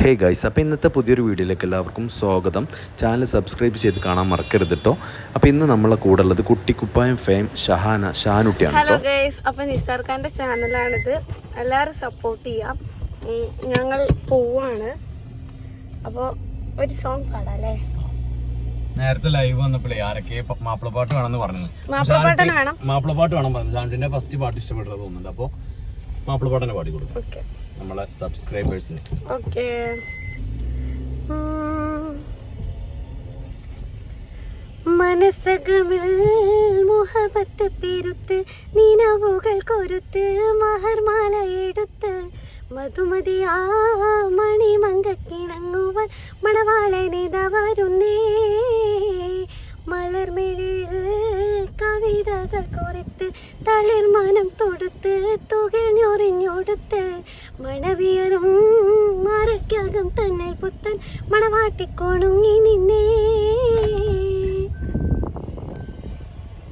Hey guys അപ്പോൾ ഇന്നത്തെ പുതിയൊരു വീഡിയോയിലേക്ക് എല്ലാവർക്കും സ്വാഗതം. ചാനൽ സബ്സ്ക്രൈബ് ചെയ്ത് കാണാൻ മറക്കരുത് കേട്ടോ അപ്പോൾ ഇന്ന് നമ്മളെ കൂടെ ഉള്ളത് കുട്ടിക്കുപ്പായം ഫെയിം ഷഹാന ഷാനുട്ടിയാണ് ഹലോ ഗൈസ് അപ്പോൾ നിസാർ ഖാന്റെ ചാനലാണിത് എല്ലാവരും സപ്പോർട്ട് ചെയ്യാം. ഞങ്ങൾ പോവാണ്. അപ്പോൾ ഒരു സോങ് പാടാം അല്ലേ നേരത്തെ ലൈവ് വന്നപ്പോഴേ ആരൊക്കെ മാപ്പിളപ്പാട്ട് വേണമെന്ന് പറഞ്ഞു മാപ്പിളപ്പാട്ട് വേണം. മാപ്പിളപ്പാട്ട് വേണം പറഞ്ഞു ജാൻഡിന്റെ ഫസ്റ്റ് പാട്ട് ഇഷ്ടപ്പെട്ടത് തോന്നുന്നുണ്ട്. അപ്പോൾ അപ്പൊ തന്നെ പാടി കൊടുക്കും. ഓക്കെ നമ്മളെ സബ്സ്ക്രൈബേഴ്സിന് ഓക്കെ. മനസ്സകമിൽ മുഹബത്ത് പെരുത്ത് നിനവുകൾ കൊരുത്ത് മഹർമാല എടുത്ത് മധുമതിയാ മണിമങ്കിണങ്ങുവൻ മണവാളനിത വരുന്നേ മലർമിഴിയിൽ കവിതകൾ കുറിത്ത് തളിർമാനം തൊടുത്ത് തുകിൽ ഞൊറിഞ്ഞൊടുത്ത് മണവിയരും മറക്കകം തന്നെ പുത്തൻ മണവാട്ടിക്കോണുങ്ങി നിന്നേ.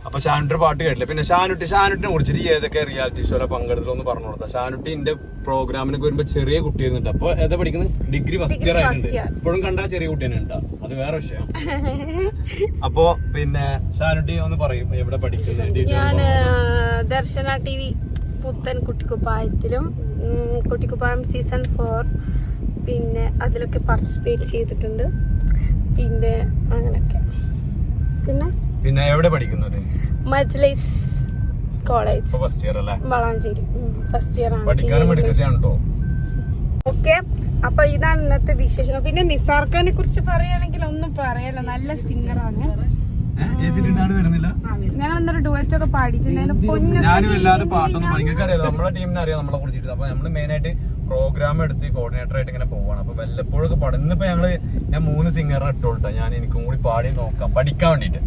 അപ്പൊ ഷാനുട്ടിയുടെ പാട്ട് കേട്ടില്ല? പിന്നെ ഷാനുട്ടി ഷാനുട്ടിനെ കുറിച്ചിട്ട് ഏതൊക്കെ റിയാലിറ്റി ഷോയിലെ പങ്കെടുത്തിട്ടൊന്ന് പറഞ്ഞു കൊടുത്താൽ ഷാനുട്ടി എന്റെ പ്രോഗ്രാമിനൊക്കെ വരുമ്പോ ചെറിയ കുട്ടിയായിരുന്നുണ്ട് അപ്പൊ ഏതാ പഠിക്കുന്നത്? ഡിഗ്രി ഫസ്റ്റ് ഇയർ ആയിട്ടുണ്ട്. ഇപ്പോഴും കണ്ടാ ചെറിയ കുട്ടി തന്നെ ഉണ്ടാവും അത് വേറെ വിഷയം. അപ്പൊ പിന്നെ ഷാനുട്ടി ഒന്ന് പറയും എവിടെ പഠിക്കുന്നത്? Darshana T V. പുത്തൻ കുട്ടിക്കുപ്പായത്തിലും കുട്ടിക്കുപ്പായം സീസൺ ഫോർ പിന്നെ അതിലൊക്കെ പാർട്ടിസിപ്പേറ്റ് ചെയ്തിട്ടുണ്ട്. പിന്നെ അങ്ങനെയൊക്കെ പിന്നെ? പിന്നെ എവിടെ പഠിക്കുന്നത്? മജ്ലൈസ് കോളേജ് ഫസ്റ്റ് ഇയർ അല്ലേ? വളാഞ്ചേരി. ഫസ്റ്റ് ഇയർ പഠിക്കാനും ആണ്. എടുക്കുന്നതാണ് കേട്ടോ ഓക്കെ. അപ്പൊ ഇതാണ് ഇന്നത്തെ വിശേഷങ്ങൾ. പിന്നെ നിസാർഖാനെ കുറിച്ച് പറയുകയാണെങ്കിൽ ഒന്നും പറയല്ല. നല്ല സിംഗറാണ് ഞങ്ങൾ ഇന്നൊരു ഡുവറ്റ് ഒക്കെ ഞാനും പാട്ടൊന്നും നിങ്ങൾക്ക് അറിയാലോ. നമ്മളെ ടീമിനെ അറിയാം നമ്മളെ കുറിച്ചിട്ട്. അപ്പൊ നമ്മൾ മെയിൻ ആയിട്ട് പ്രോഗ്രാം എടുത്ത് കോർഡിനേറ്റർ ആയിട്ട് ഇങ്ങനെ പോവാണ്. അപ്പൊ വല്ലപ്പോഴൊക്കെ പാടും. ഇന്നിപ്പോ ഞങ്ങൾ ഞാൻ മൂന്ന് സിംഗറിനെ ഇട്ടോട്ടാ ഞാൻ എനിക്കും കൂടി പാടി നോക്കാം. പഠിക്കാൻ വേണ്ടിട്ട്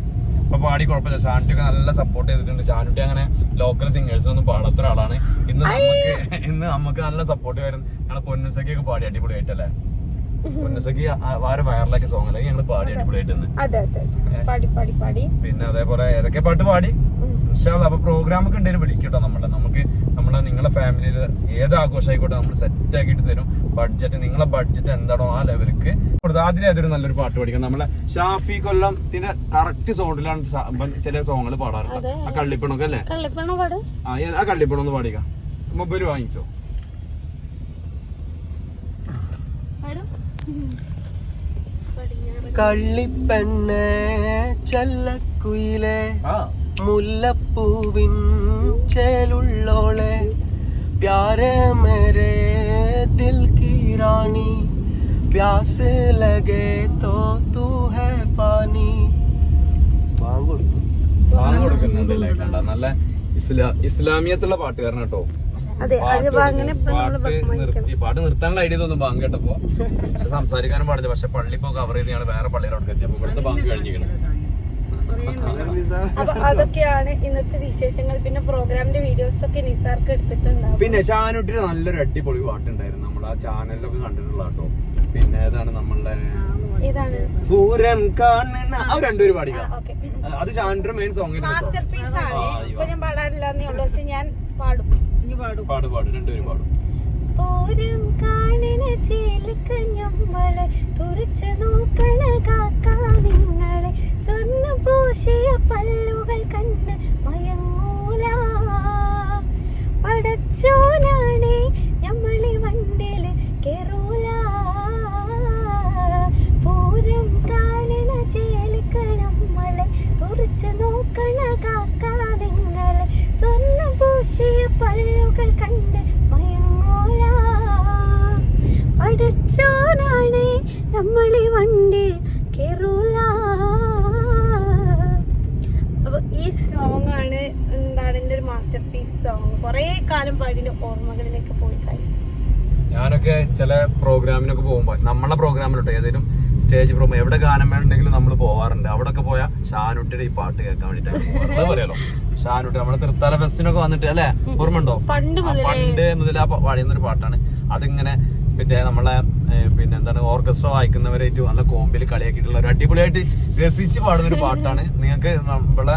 അപ്പൊ പാടി കുഴപ്പമില്ല. ഷാനുട്ടി ഒക്കെ നല്ല സപ്പോർട്ട് ചെയ്തിട്ടുണ്ട്. ഷാനുട്ടി അങ്ങനെ ലോക്കൽ സിംഗേഴ്സിനൊന്നും പാടാത്ത ഒരാളാണ്. ഇന്ന് നമുക്ക് ഇന്ന് നമുക്ക് നല്ല സപ്പോർട്ട് വരും. ഞങ്ങളെ പൊന്നുസഖിയൊക്കെ പാടി അടിപൊളിയായിട്ടല്ലേ? പൊന്നുസഖി വാര വയറിലാക്കിയ സോങ് അല്ലെങ്കിൽ ഞങ്ങൾ പാടി അടിപൊളിയായിട്ട് പിന്നെ അതേപോലെ ഏതൊക്കെ പാട്ട് പാടി? അപ്പൊ പ്രോഗ്രാം ഒക്കെ ഉണ്ടെങ്കിൽ വിളിക്കട്ടോ നമ്മളെ. നമുക്ക് നമ്മളെ നിങ്ങളെ ഫാമിലിയിൽ ഏത് ആഘോഷമായിക്കോട്ടെ നമ്മൾ സെറ്റ് ആക്കിയിട്ട് തരും. ബഡ്ജറ്റ് നിങ്ങളെ ബഡ്ജറ്റ് എന്താണോ ആ ലെവലിക്ക് ആദ്യം ഏതൊരു നല്ലൊരു പാട്ട് പഠിക്കാം നമ്മളെ ഷാഫി കൊല്ലത്തിന്റെ കറക്റ്റ് സൗണ്ടിലാണ് ചില സോങ്ങുകൾ പാടാറുള്ളത്. ആ കള്ളിപ്പണൊക്കെ അല്ലേ? ആ കള്ളിപ്പണം ഒന്ന് പാടിക്കാം മൊബൈൽ വാങ്ങിച്ചോ? കള്ളിപ്പെണ്ണേ മുല്ലപ്പൂവിൻ ചേലുള്ളോളെ പ്യാരെ ദിൽ കി റാണി പ്യാസ് ലഗേ തോ തൂ ഹേ പാനി. വാങ്ങ് കൊടുക്കും. വാങ്ങ് കൊടുക്കുന്നുണ്ട് നല്ല ഇസ്ലാമിയത്തുള്ള പാട്ടുകാരൻ കേട്ടോ അതെ പാട്ട് അങ്ങനെ നിർത്താനുള്ള ഐഡിയ തോന്നും ബാങ്ക് കേട്ടപ്പോ സംസാരിക്കാനും പാടില്ല. പക്ഷെ പള്ളി ഇപ്പൊ കവർ ചെയ്ത് ഞങ്ങൾ വേറെ പള്ളിയിലോട്ട് അവിടെ എത്തി. അപ്പൊ ഇവിടുത്തെ ബാങ്ക് കഴിഞ്ഞിരിക്കണം അപ്പൊ അതൊക്കെയാണ് ഇന്നത്തെ വിശേഷങ്ങൾ. പിന്നെ പ്രോഗ്രാമിന്റെ വീഡിയോസ് ഒക്കെ നിസാർക്ക് എടുത്തിട്ടുണ്ടാവും. പിന്നെ ഷാനുട്ടിന് നല്ലൊരു അടിപൊളി പാട്ടുണ്ടായിരുന്നു. നമ്മൾ ആ ചാനലിലൊക്കെ കണ്ടിട്ടുള്ള കേട്ടോ. പിന്നെ ഏതാണ് നമ്മളുടെ പൂരം കാണുന്ന രണ്ടുപേരും പാടിക്ക ഓക്കെ. അത് ഷാനുട്ടിന്റെ മെയിൻ സോങ് മാസ്റ്റർ പീസ് ആണ്. ഇപ്പൊ ഞാൻ പാടാറില്ലെന്നേ ഉള്ളൂ. പക്ഷെ ഞാൻ പാടും. ഇനി പാടും. പാട് പാട്. രണ്ടുപേരും പാടും. പോരും കാണിന ചേല ഞമ്മളെ തുറച്ചു നോക്കണ കാക്കാ നിങ്ങളെ. സ്വർണ പൂശിയ പല്ലുകൾ കണ്ട് മയങ്ങൂല. പടച്ചോനാണേ പല്ലുകൾ കണ്ട് മയങ്ങോല പഠിച്ചോനാണ് നമ്മളീ വണ്ടി കേറൂല. അപ്പൊ ഈ സോങ് ആണ് എന്താണ് എന്റെ ഒരു മാസ്റ്റർ പീസ് സോങ് കുറേ കാലം പാടിന്റെ ഓർമ്മകളിലേക്ക് പോയി. ഞാനൊക്കെ ചില പ്രോഗ്രാമിനൊക്കെ പോകുമ്പോൾ നമ്മളെ പ്രോഗ്രാമിലോട്ടോ ഏതെങ്കിലും സ്റ്റേജ് പ്രോഗ്രാം എവിടെ ഗാനം വേണമെങ്കിലും നമ്മൾ പോവാറുണ്ട്. അവിടെയൊക്കെ പോയാൽ ഷാനുട്ടിയുടെ ഈ പാട്ട് കേൾക്കാൻ വേണ്ടിട്ട് പറയാലോ. ഷാനുട്ടി നമ്മുടെ തൃത്താല ഫെസ്റ്റിനൊക്കെ വന്നിട്ട് അല്ലേ? ഓർമ്മയുണ്ടോ? പണ്ട് മുതൽ ആ ഒരു പാട്ടാണ്. അതിങ്ങനെ പിന്നെ നമ്മളെ പിന്നെ എന്താണ് ഓർക്കസ്ട്ര വായിക്കുന്നവരായിട്ട് നല്ല കോമ്പിൽ കളിയാക്കിയിട്ടുള്ള ഒരു അടിപൊളിയായിട്ട് രസിച്ച് പാടുന്ന ഒരു പാട്ടാണ്. നിങ്ങൾക്ക് നമ്മളെ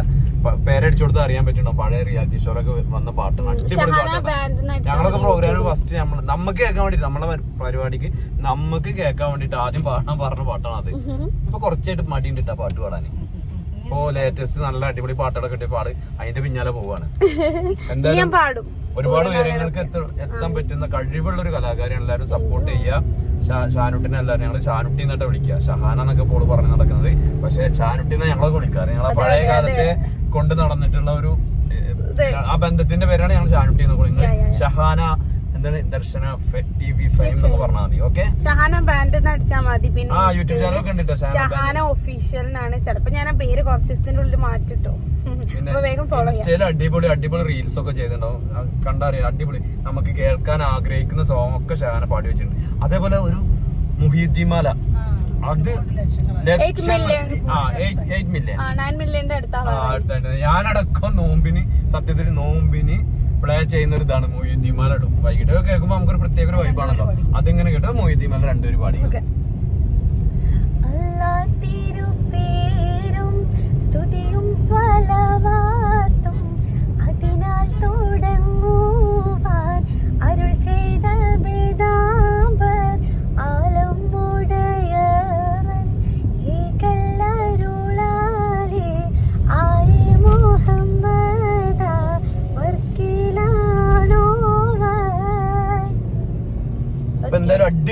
പേരടിച്ചു കൊടുത്താൽ അറിയാൻ പറ്റണോ പഴയ റിയാലിറ്റി ഷോയിലൊക്കെ വന്ന പാട്ടാണ്. അടിപൊളി ഷഹാന പാട്ടാണ് ഞങ്ങളൊക്കെ പ്രോഗ്രാം ഫസ്റ്റ് നമ്മൾ നമുക്ക് കേൾക്കാൻ വേണ്ടിട്ട് നമ്മളെ പരിപാടിക്ക് നമുക്ക് കേൾക്കാൻ വേണ്ടിട്ട് ആദ്യം പാടാൻ പറഞ്ഞ പാട്ടാണ് അത്. ഇപ്പൊ കുറച്ചായിട്ട് മടിയുണ്ട് ട്ടാ പാട്ട് പാടാൻ ഇപ്പൊ ലേറ്റസ്റ്റ് നല്ല അടിപൊളി പാട്ടുകളൊക്കെ കിട്ടിയ പാട് അതിന്റെ പിന്നാലെ പോവാണ്. എന്തായാലും പാടും. ഒരുപാട് എത്ത- എത്താൻ പറ്റുന്ന കഴിവുള്ള ഒരു കലാകാരിയാണ് എല്ലാവരും സപ്പോർട്ട് ചെയ്യുക ഷാനുട്ടിനെ എല്ലാവരും ഞങ്ങൾ ഷാനുട്ടി എന്നിട്ട് വിളിക്കുക ഷഹാന എന്നൊക്കെ പോൾ പറഞ്ഞു നടക്കുന്നത്. പക്ഷെ ഷാനുട്ടി എന്നാ ഞങ്ങളൊക്കെ വിളിക്കാറ്. ഞങ്ങളെ പഴയ കാലത്തെ കൊണ്ട് നടന്നിട്ടുള്ള ഒരു ആ ബന്ധത്തിന്റെ പേരാണ് ഞങ്ങൾ ഷാനുട്ടി എന്ന് പറയുന്നത്. ഷഹാന എന്താണ് ദർശന ടി വി ഫൈം എന്നൊക്കെ പറഞ്ഞാൽ മതി ഓക്കെ ഷഹാന ബാൻഡ് എന്ന് അടിച്ചാൽ മതി പിന്നെ ആ യൂട്യൂബ് ഉണ്ട് ഷഹാന ഒഫീഷ്യൽ എന്നാണ് ചിലപ്പോ ഞാൻ ആ പേര് കുറച്ച് ദിവസത്തിന്റെ ഉള്ളിൽ മാറ്റിട്ടോ. അടിപൊളി അടിപൊളി റീൽസ് ഒക്കെ ചെയ്തിട്ടുണ്ടാവും. കണ്ടറിയാം? അടിപൊളി. നമുക്ക് കേൾക്കാൻ ആഗ്രഹിക്കുന്ന സോങ് ഒക്കെ ഷഹാന പാടി വെച്ചിട്ടുണ്ട്. അതേപോലെ ഒരു മുഹിയുദ്ദീമാല അത് ഞാനടക്കം നോമ്പിന് സത്യത്തിൽ നോമ്പിന് പ്ലേ ചെയ്യുന്ന ഒരു ഇതാണ് മൊയ്യുദ്ദീമാല ഇടും വൈകിട്ട് കേൾക്കുമ്പോ നമുക്കൊരു പ്രത്യേക ഒരു വൈബാണല്ലോ അതിങ്ങനെ കേട്ടോ മൊയ്യുദ്ദീമാല രണ്ടുപേരും പാടി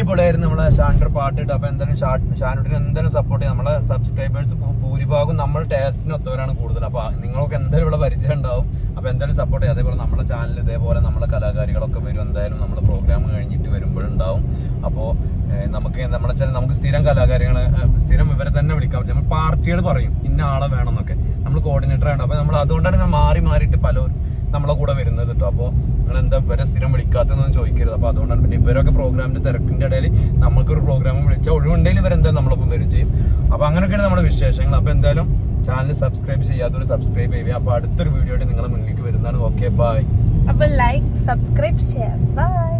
അടിപൊളിയായിരുന്നു നമ്മളെ ഷാൻഡർ പാട്ടിട്ട് അപ്പൊ എന്തായാലും ഷാനുട്ടിന് എന്തായാലും സപ്പോർട്ട് ചെയ്യും. നമ്മളെ സബ്സ്ക്രൈബേഴ്സ് ഭൂരിഭാഗം നമ്മൾ ടേസ്റ്റിന് ഒത്തവരാണ് കൂടുതൽ. അപ്പൊ നിങ്ങൾക്ക് എന്തായാലും ഇവിടെ പരിചയം ഉണ്ടാവും. അപ്പൊ എന്തായാലും സപ്പോർട്ട് ചെയ്യും. അതേപോലെ നമ്മളെ ചാനൽ ഇതേപോലെ നമ്മളെ കലാകാരികളൊക്കെ വരും. എന്തായാലും നമ്മൾ പ്രോഗ്രാം കഴിഞ്ഞിട്ട് വരുമ്പോഴുണ്ടാവും അപ്പോൾ നമുക്ക് നമ്മളെ ചില നമുക്ക് സ്ഥിരം കലാകാരികൾ സ്ഥിരം ഇവരെ തന്നെ വിളിക്കാൻ പറ്റും നമ്മൾ പാർട്ടികൾ പറയും. ഇന്ന ആളെ വേണമെന്നൊക്കെ. നമ്മൾ കോർഡിനേറ്റർ ആണ്. അപ്പൊ നമ്മൾ അതുകൊണ്ടാണ് മാറി മാറിയിട്ട് പലരും നമ്മളെ കൂടെ വരുന്നത് കേട്ടോ അപ്പോൾ നിങ്ങൾ എന്താ ഇവരെ സ്ഥിരം വിളിക്കാത്തതെന്നൊന്നും ചോദിക്കരുത്. അപ്പോൾ അതുകൊണ്ടാണ് പിന്നെ ഇവരൊക്കെ പ്രോഗ്രാമിന്റെ തിരക്കിന്റെ ഇടയിൽ നമുക്കൊരു പ്രോഗ്രാം വിളിച്ചാൽ ഒഴിവുണ്ടെങ്കിൽ ഇവരെന്താ നമ്മളൊപ്പം വരും ചെയ്യും. അപ്പോൾ അങ്ങനെയൊക്കെയാണ് നമ്മുടെ വിശേഷങ്ങൾ. അപ്പോൾ എന്തായാലും ചാനൽ സബ്സ്ക്രൈബ് ചെയ്യാത്തവർ സബ്സ്ക്രൈബ് ചെയ്യുക. അപ്പോൾ അടുത്തൊരു വീഡിയോ ആയിട്ട് നിങ്ങളുടെ മുന്നിലേക്ക് വരുന്നതാണ്. ഓക്കെ ബൈ അപ്പോൾ ലൈക്ക് സബ്സ്ക്രൈബ് ഷെയർ ബൈ